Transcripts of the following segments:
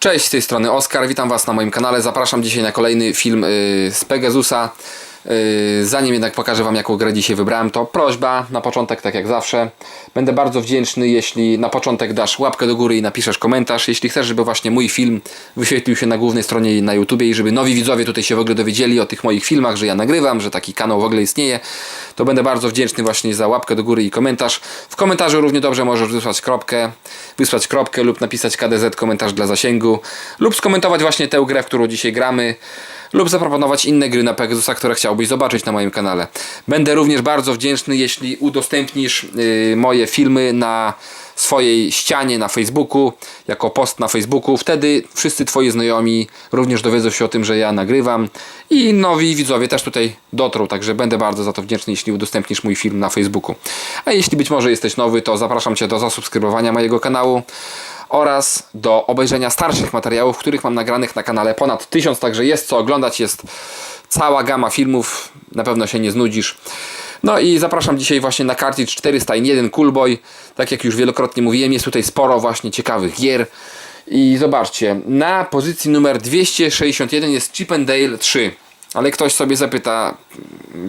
Cześć, z tej strony Oskar, witam Was na moim kanale. Zapraszam dzisiaj na kolejny film y, z Pegasusa. Y, Zanim jednak pokażę Wam, jaką grę dzisiaj wybrałem, to prośba na początek, tak jak zawsze. Będę bardzo wdzięczny, jeśli na początek dasz łapkę do góry i napiszesz komentarz. Jeśli chcesz, żeby właśnie mój film wyświetlił się na głównej stronie na YouTubie i żeby nowi widzowie tutaj się w ogóle dowiedzieli o tych moich filmach, że ja nagrywam, że taki kanał w ogóle istnieje, to będę bardzo wdzięczny właśnie za łapkę do góry i komentarz. W komentarzu równie dobrze możesz wysłać kropkę, wysłać kropkę lub napisać KDZ komentarz dla zasięgu lub skomentować właśnie tę grę, w którą dzisiaj gramy lub zaproponować inne gry na Pegasusa, które chciałbyś zobaczyć na moim kanale. Będę również bardzo wdzięczny, jeśli udostępnisz yy, moje filmy na swojej ścianie na Facebooku, jako post na Facebooku. Wtedy wszyscy Twoi znajomi również dowiedzą się o tym, że ja nagrywam i nowi widzowie też tutaj dotrą, także będę bardzo za to wdzięczny, jeśli udostępnisz mój film na Facebooku. A jeśli być może jesteś nowy, to zapraszam Cię do zasubskrybowania mojego kanału oraz do obejrzenia starszych materiałów, których mam nagranych na kanale ponad 1000, także jest co oglądać, jest cała gama filmów, na pewno się nie znudzisz. No i zapraszam dzisiaj właśnie na Cartridge 401 Coolboy. Tak jak już wielokrotnie mówiłem, jest tutaj sporo właśnie ciekawych gier. I zobaczcie, na pozycji numer 261 jest Chip and Dale 3. Ale ktoś sobie zapyta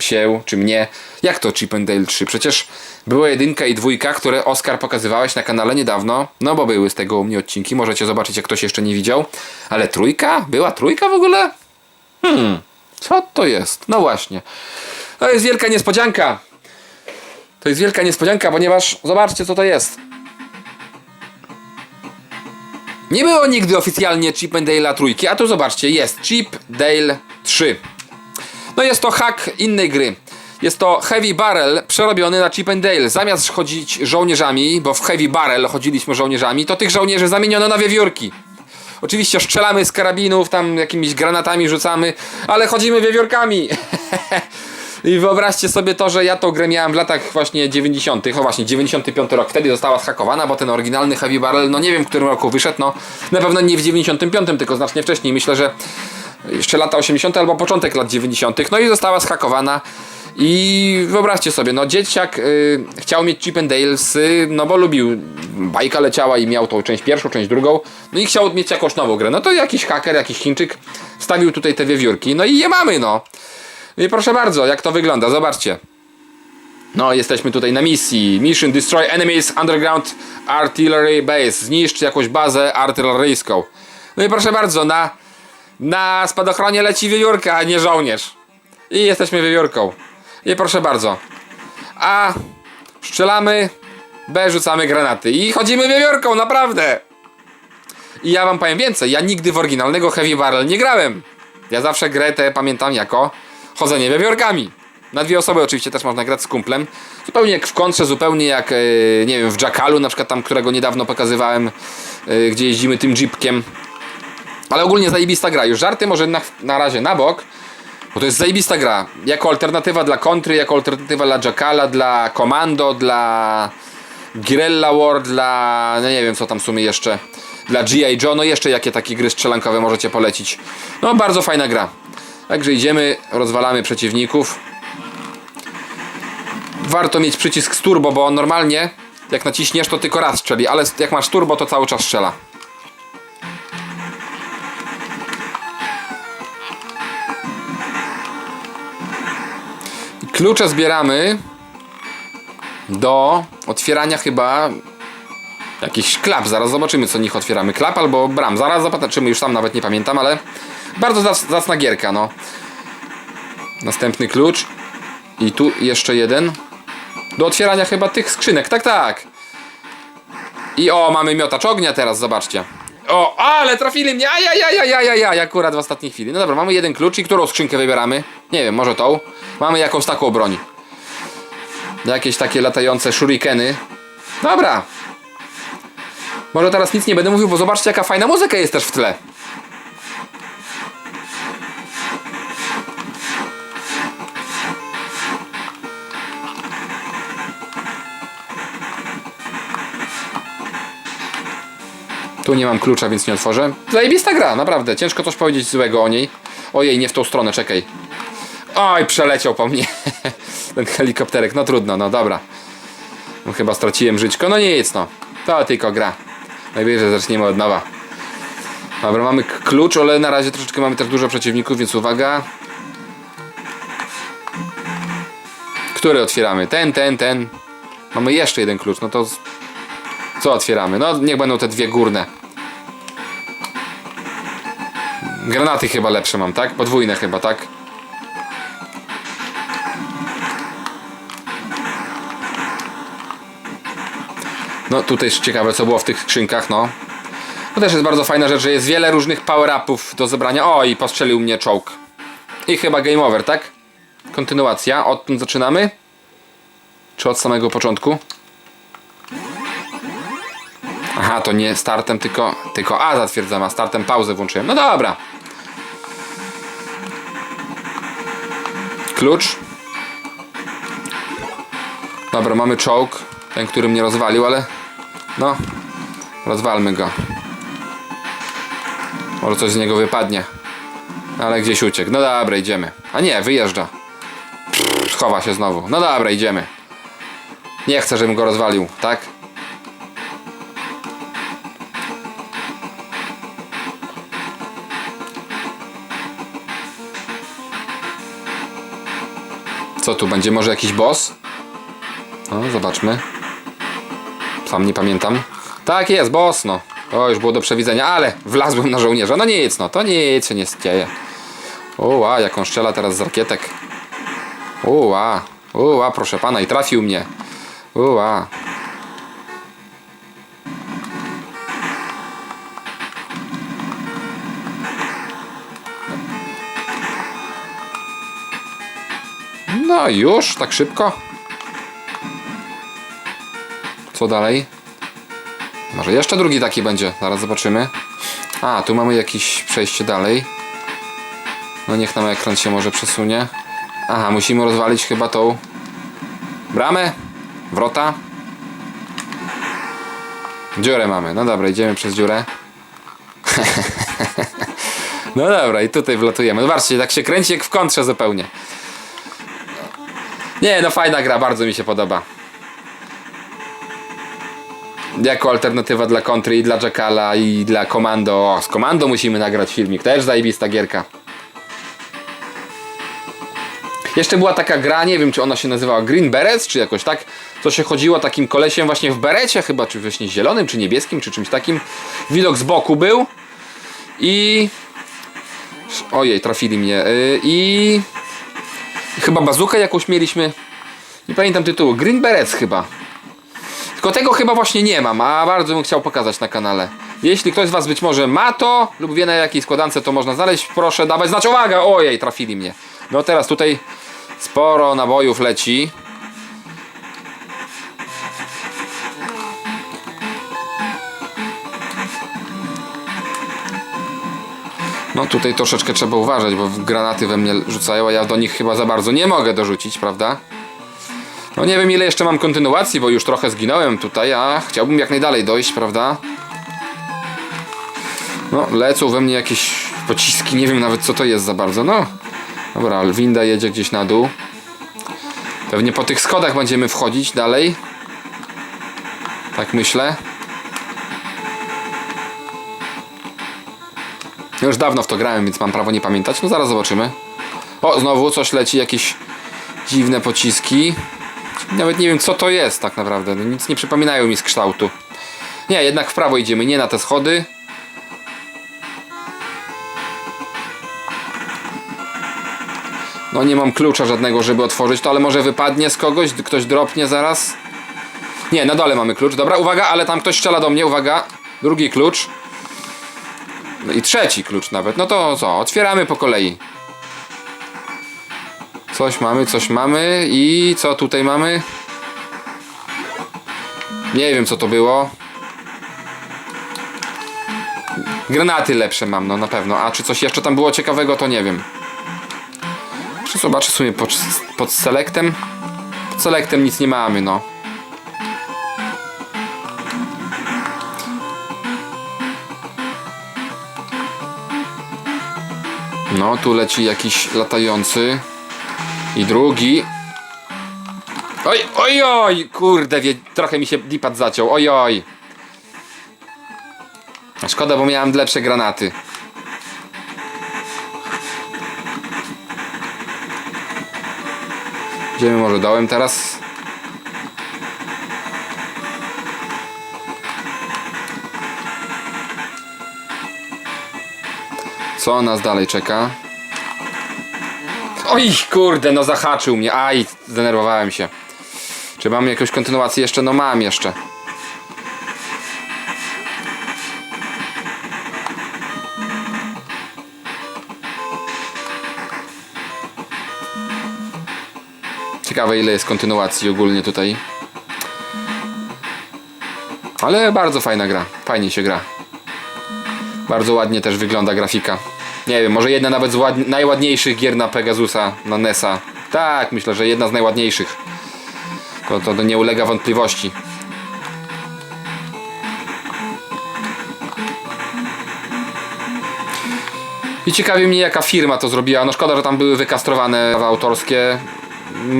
się, czy mnie, jak to Chip and Dale 3? Przecież była jedynka i dwójka, które Oskar pokazywałeś na kanale niedawno. No bo były z tego u mnie odcinki, możecie zobaczyć jak ktoś jeszcze nie widział. Ale trójka? Była trójka w ogóle? Hmm, co to jest? No właśnie. To jest wielka niespodzianka. To jest wielka niespodzianka, ponieważ zobaczcie co to jest. Nie było nigdy oficjalnie Chip and Dale'a trójki, a tu zobaczcie, jest Chip Dale 3. No jest to hack innej gry. Jest to Heavy Barrel przerobiony na Chip and Dale. Zamiast chodzić żołnierzami, bo w Heavy Barrel chodziliśmy żołnierzami, to tych żołnierzy zamieniono na wiewiórki. Oczywiście strzelamy z karabinów, tam jakimiś granatami rzucamy, ale chodzimy wiewiórkami. I wyobraźcie sobie to, że ja tą grę miałem w latach właśnie 90. O właśnie, 95 rok. Wtedy została schakowana, bo ten oryginalny Heavy Barrel, no nie wiem w którym roku wyszedł, no na pewno nie w 95, tylko znacznie wcześniej. Myślę, że jeszcze lata 80. albo początek lat 90. No i została schakowana. I wyobraźcie sobie, no dzieciak y, chciał mieć Chip and Dales, no bo lubił, bajka leciała i miał tą część pierwszą, część drugą, no i chciał mieć jakąś nową grę. No to jakiś haker, jakiś Chińczyk wstawił tutaj te wiewiórki, no i je mamy, no. I proszę bardzo, jak to wygląda, zobaczcie. No, jesteśmy tutaj na misji. Mission Destroy Enemies Underground Artillery Base. Zniszcz jakąś bazę artyleryjską. No i proszę bardzo, na, na spadochronie leci wiewiórka, a nie żołnierz. I jesteśmy wiewiórką. I proszę bardzo. A strzelamy, B rzucamy granaty. I chodzimy wiewiórką, naprawdę. I ja wam powiem więcej, ja nigdy w oryginalnego Heavy Barrel nie grałem. Ja zawsze grę tę pamiętam jako chodzenie wiewiórkami. Na dwie osoby oczywiście też można grać z kumplem. Zupełnie jak w kontrze, zupełnie jak, e, nie wiem, w Jackalu, na przykład tam, którego niedawno pokazywałem, e, gdzie jeździmy tym jeepkiem. Ale ogólnie zajebista gra. Już żarty może na, na razie na bok, bo to jest zajebista gra. Jako alternatywa dla kontry, jako alternatywa dla Jackala, dla Commando, dla Guerrilla War, dla... no nie wiem co tam w sumie jeszcze. Dla G.I. Joe, no jeszcze jakie takie gry strzelankowe możecie polecić. No bardzo fajna gra. Także idziemy, rozwalamy przeciwników. Warto mieć przycisk z turbo, bo normalnie jak naciśniesz to tylko raz strzeli, ale jak masz turbo to cały czas strzela. Klucze zbieramy do otwierania chyba jakiś klap. Zaraz zobaczymy co nich otwieramy. Klap albo bram. Zaraz zobaczymy, już sam nawet nie pamiętam, ale bardzo zac- zacna gierka, no. Następny klucz. I tu jeszcze jeden. Do otwierania chyba tych skrzynek. Tak, tak. I o, mamy miotacz ognia teraz, zobaczcie. O, ale trafili mnie! Ajajajajajajaj, akurat w ostatniej chwili. No dobra, mamy jeden klucz i którą skrzynkę wybieramy? Nie wiem, może tą. Mamy jakąś taką broń. Jakieś takie latające shurikeny. Dobra. Może teraz nic nie będę mówił, bo zobaczcie jaka fajna muzyka jest też w tle. Tu nie mam klucza, więc nie otworzę. Zajebista gra, naprawdę. Ciężko coś powiedzieć złego o niej. Ojej, nie w tą stronę, czekaj. Oj, przeleciał po mnie. Ten helikopterek, no trudno, no dobra. No, chyba straciłem żyćko, no nic no. To tylko gra. Najwyżej zaczniemy od nowa. Dobra, mamy klucz, ale na razie troszeczkę mamy też dużo przeciwników, więc uwaga. Który otwieramy? Ten, ten, ten. Mamy jeszcze jeden klucz, no to... Co otwieramy? No, niech będą te dwie górne. Granaty chyba lepsze mam, tak? Podwójne chyba, tak? No tutaj jest ciekawe co było w tych skrzynkach, no. To też jest bardzo fajna rzecz, że jest wiele różnych power-upów do zebrania. O, i postrzelił mnie czołg. I chyba game over, tak? Kontynuacja. Odtąd zaczynamy? Czy od samego początku? Aha, to nie startem, tylko, tylko A zatwierdzam, a startem pauzę włączyłem. No dobra. Klucz. Dobra, mamy czołg. Ten, który mnie rozwalił, ale... No. Rozwalmy go. Może coś z niego wypadnie. Ale gdzieś uciekł. No dobra, idziemy. A nie, wyjeżdża. Pff, chowa się znowu. No dobra, idziemy. Nie chcę, żebym go rozwalił, tak? Co tu będzie? Może jakiś boss? No, zobaczmy. Sam nie pamiętam. Tak jest, boss, no. To już było do przewidzenia, ale wlazłem na żołnierza. No nic, no, to nic się nie dzieje. Uła, jak on strzela teraz z rakietek. Uła, uła, proszę pana, i trafił mnie. Uła. No już, tak szybko. Co dalej? Może jeszcze drugi taki będzie, zaraz zobaczymy. A, tu mamy jakieś przejście dalej. No niech nam ekran się może przesunie. Aha, musimy rozwalić chyba tą bramę, wrota. Dziurę mamy, no dobra, idziemy przez dziurę. no dobra, i tutaj wlatujemy. Zobaczcie, tak się kręci jak w kontrze zupełnie. Nie, no fajna gra, bardzo mi się podoba. Jako alternatywa dla Kontry i dla Jackala i dla Komando. O, z Komando musimy nagrać filmik, też zajebista gierka. Jeszcze była taka gra, nie wiem czy ona się nazywała Green Berets, czy jakoś tak, co się chodziło takim kolesiem właśnie w berecie chyba, czy właśnie zielonym, czy niebieskim, czy czymś takim. Widok z boku był i... Ojej, trafili mnie. Yy, I... Chyba bazukę jakąś mieliśmy. Nie pamiętam tytułu. Green Berets chyba. Tylko tego chyba właśnie nie mam, a bardzo bym chciał pokazać na kanale. Jeśli ktoś z Was być może ma to, lub wie na jakiej składance to można znaleźć, proszę dawać znać. Uwaga! Ojej, trafili mnie. No teraz tutaj sporo nabojów leci. No tutaj troszeczkę trzeba uważać, bo granaty we mnie rzucają, a ja do nich chyba za bardzo nie mogę dorzucić, prawda? No nie wiem ile jeszcze mam kontynuacji, bo już trochę zginąłem tutaj, a chciałbym jak najdalej dojść, prawda? No, lecą we mnie jakieś pociski, nie wiem nawet co to jest za bardzo, no. Dobra, winda jedzie gdzieś na dół. Pewnie po tych schodach będziemy wchodzić dalej. Tak myślę. Już dawno w to grałem, więc mam prawo nie pamiętać. No zaraz zobaczymy. O, znowu coś leci, jakieś dziwne pociski. Nawet nie wiem co to jest tak naprawdę. No, nic nie przypominają mi z kształtu. Nie, jednak w prawo idziemy, nie na te schody. No nie mam klucza żadnego, żeby otworzyć to, ale może wypadnie z kogoś, ktoś dropnie zaraz. Nie, na dole mamy klucz. Dobra, uwaga, ale tam ktoś strzela do mnie, uwaga. Drugi klucz. No i trzeci klucz nawet. No to co, otwieramy po kolei. Coś mamy, coś mamy i co tutaj mamy? Nie wiem co to było. Granaty lepsze mam, no na pewno. A czy coś jeszcze tam było ciekawego, to nie wiem. Czy zobaczę pod, pod selektem? Pod selektem nic nie mamy, no. No, tu leci jakiś latający. I drugi. Oj, oj, oj, kurde, wie, trochę mi się dipad zaciął, oj, oj. Szkoda, bo miałem lepsze granaty. Idziemy może dołem teraz. Co nas dalej czeka? Oj, kurde, no zahaczył mnie. Aj, zdenerwowałem się. Czy mam jakąś kontynuację jeszcze? No mam jeszcze. Ciekawe ile jest kontynuacji ogólnie tutaj. Ale bardzo fajna gra. Fajnie się gra. Bardzo ładnie też wygląda grafika. Nie wiem, może jedna nawet z ład... najładniejszych gier na Pegasusa, na NESa. Tak, myślę, że jedna z najładniejszych. To, to, nie ulega wątpliwości. I ciekawi mnie jaka firma to zrobiła. No szkoda, że tam były wykastrowane prawa autorskie.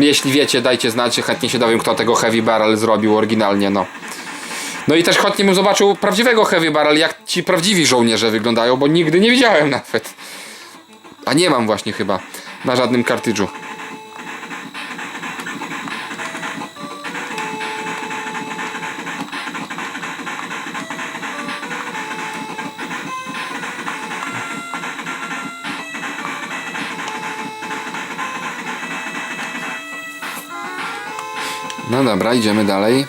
Jeśli wiecie, dajcie znać, chętnie się dowiem, kto tego Heavy Barrel zrobił oryginalnie, no. No i też chętnie bym zobaczył prawdziwego Heavy Barrel, jak ci prawdziwi żołnierze wyglądają, bo nigdy nie widziałem nawet. A nie mam właśnie chyba na żadnym kartridżu. No dobra, idziemy dalej.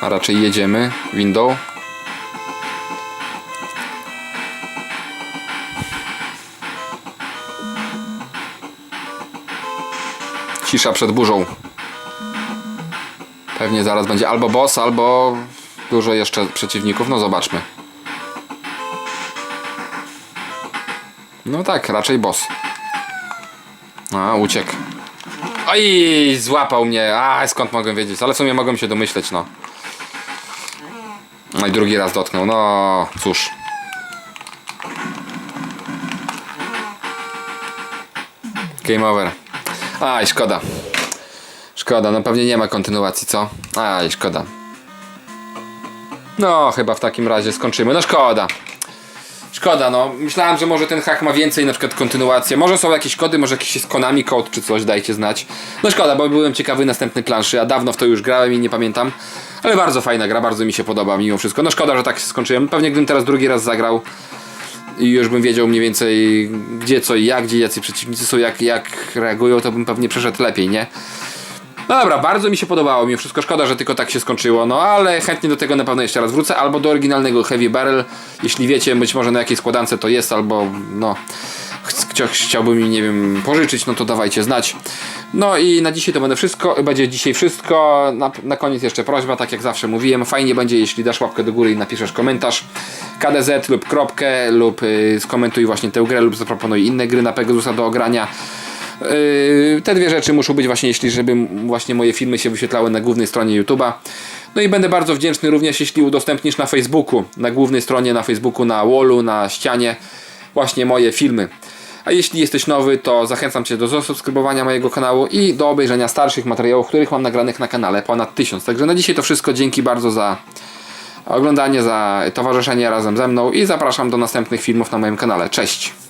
A raczej jedziemy. Window. Cisza przed burzą. Pewnie zaraz będzie albo boss, albo dużo jeszcze przeciwników. No zobaczmy. No tak, raczej boss. A, uciekł. Oj, złapał mnie. A, skąd mogłem wiedzieć? Ale w sumie mogłem się domyśleć, no. No i drugi raz dotknął. No, cóż. Game over. Aj, szkoda. Szkoda, no pewnie nie ma kontynuacji, co? Aj, szkoda. No, chyba w takim razie skończymy. No szkoda. Szkoda, no. Myślałem, że może ten hack ma więcej na przykład kontynuację. Może są jakieś kody, może jakiś jest Konami kod czy coś, dajcie znać. No szkoda, bo byłem ciekawy następnej planszy, a dawno w to już grałem i nie pamiętam. Ale bardzo fajna gra, bardzo mi się podoba mimo wszystko. No szkoda, że tak się skończyłem. Pewnie gdybym teraz drugi raz zagrał i już bym wiedział mniej więcej gdzie co i jak, gdzie jacy przeciwnicy są, jak, jak reagują, to bym pewnie przeszedł lepiej, nie? No dobra, bardzo mi się podobało, mimo wszystko szkoda, że tylko tak się skończyło, no ale chętnie do tego na pewno jeszcze raz wrócę, albo do oryginalnego Heavy Barrel, jeśli wiecie, być może na jakiej składance to jest, albo no chcia- chciałbym, nie wiem, pożyczyć, no to dawajcie znać. No i na dzisiaj to będę wszystko, będzie dzisiaj wszystko, na, na koniec jeszcze prośba, tak jak zawsze mówiłem, fajnie będzie, jeśli dasz łapkę do góry i napiszesz komentarz, KDZ lub kropkę, lub y, skomentuj właśnie tę grę, lub zaproponuj inne gry na Pegasusa do ogrania. Yy, te dwie rzeczy muszą być właśnie, jeśli żeby właśnie moje filmy się wyświetlały na głównej stronie YouTube'a. No i będę bardzo wdzięczny również, jeśli udostępnisz na Facebooku, na głównej stronie na Facebooku, na wallu, na ścianie właśnie moje filmy. A jeśli jesteś nowy, to zachęcam Cię do zasubskrybowania mojego kanału i do obejrzenia starszych materiałów, których mam nagranych na kanale ponad 1000. Także na dzisiaj to wszystko. Dzięki bardzo za oglądanie, za towarzyszenie razem ze mną i zapraszam do następnych filmów na moim kanale. Cześć!